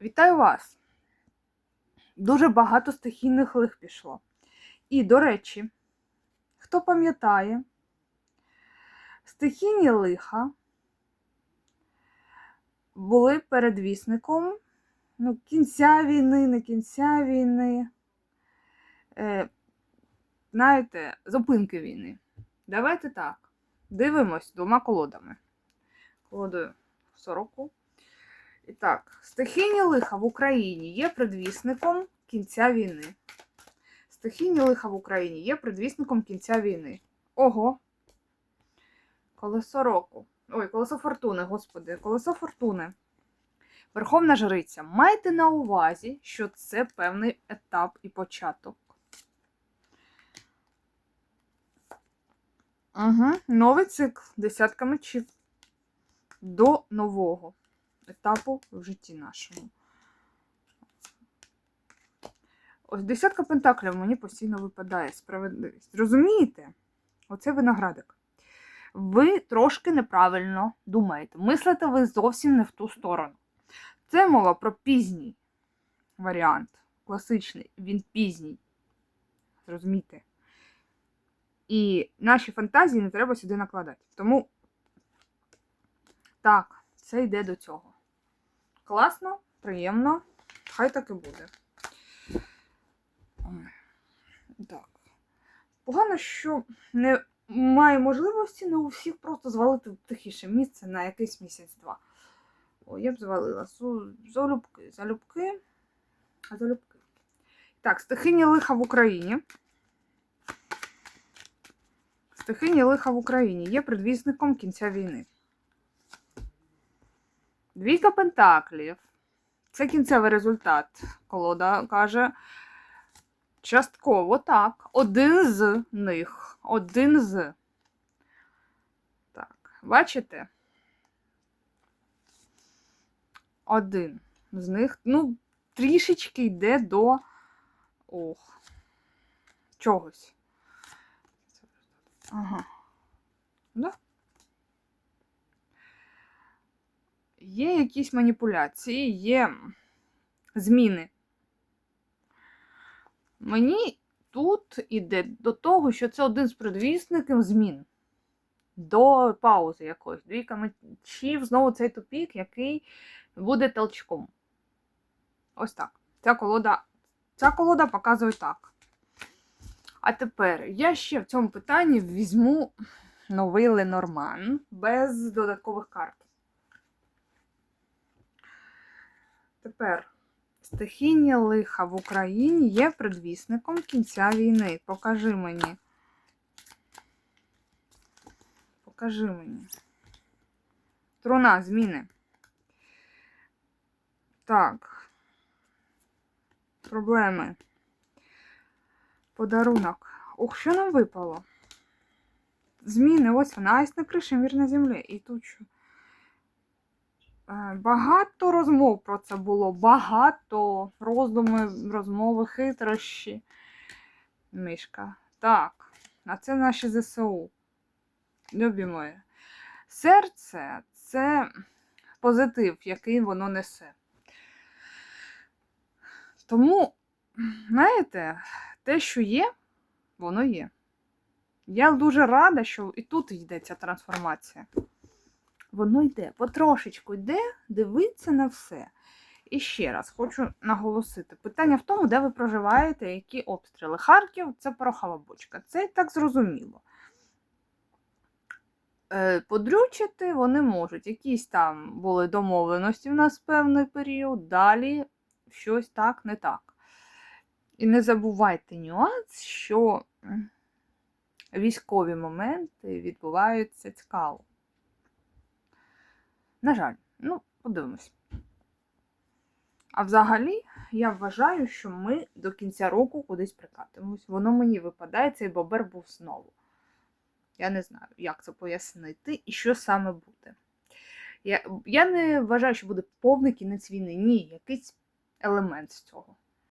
Вітаю вас! Дуже багато стихійних лих пішло. І, до речі, хто пам'ятає, стихійні лиха були передвісником ну, кінця війни, не кінця війни, е, знаєте, зупинки війни. Давайте так. Дивимось двома колодами. Колодою сороку. І так, стихійні лиха в Україні є предвісником кінця війни. Стихійні лиха в Україні є предвісником кінця війни. Ого. Колесо року. Ой, колесо фортуни, господи, колесо фортуни. Верховна жриця. Майте на увазі, що це певний етап і початок. Угу. Новий цикл. Десятка мечів. До нового етапу в житті нашому. Ось десятка пентаклів мені постійно випадає справедливість. Розумієте? Оце виноградик. Ви трошки неправильно думаєте. Мислите ви зовсім не в ту сторону. Це мова про пізній варіант. Класичний, він пізній. Зрозумійте. І наші фантазії не треба сюди накладати. Тому, так, це йде до цього. Класно, приємно, хай так і буде. Так. Погано, що не маю можливості на усіх просто звалити в тихіше місце на якийсь місяць-два. О, я б звалила. Залюбки, залюбки, залюбки. Так, стихині лиха в Україні. Стихині лиха в Україні є предвісником кінця війни. Двійка пентаклів. Це кінцевий результат. Колода каже. Частково так. Один з них. Один з. Так, бачите? Один з них, ну, трішечки йде до. Ох. Чогось. Ага. Да? Є якісь маніпуляції, є зміни. Мені тут іде до того, що це один з предвісників змін. До паузи якоїсь. Двійка мечів, знову цей тупік, який буде толчком. Ось так. Ця колода, ця колода показує так. А тепер я ще в цьому питанні візьму новий Ленорман без додаткових карт. Тепер стихійні лиха в Україні є предвісником кінця війни. Покажи мені. Покажи мені. Труна, зміни. Так. Проблеми. Подарунок. Ох, що нам випало? Зміни, ось вона, айс на криші, мір на землі. І тут що? Е, Багато розмов про це було. Багато роздуми, розмови, хитрощі. Мишка. Так, а це наші ЗСУ. Любі мої. Серце це позитив, який воно несе. Тому, знаєте, те, що є, воно є. Я дуже рада, що і тут йде ця трансформація. Воно йде, потрошечку йде, дивиться на все. І ще раз хочу наголосити: питання в тому, де ви проживаєте, які обстріли. Харків це порохова бочка. Це так зрозуміло. Е, Подрючити вони можуть. Якісь там були домовленості в нас в певний період, далі щось так, не так. І не забувайте нюанс, що військові моменти відбуваються цікаво. На жаль, ну, подивимось. А взагалі, я вважаю, що ми до кінця року кудись прикатимось. Воно мені випадає, цей бобер був знову. Я не знаю, як це пояснити і що саме буде. Я, я не вважаю, що буде повний кінець війни. Ні, якийсь елемент з цього.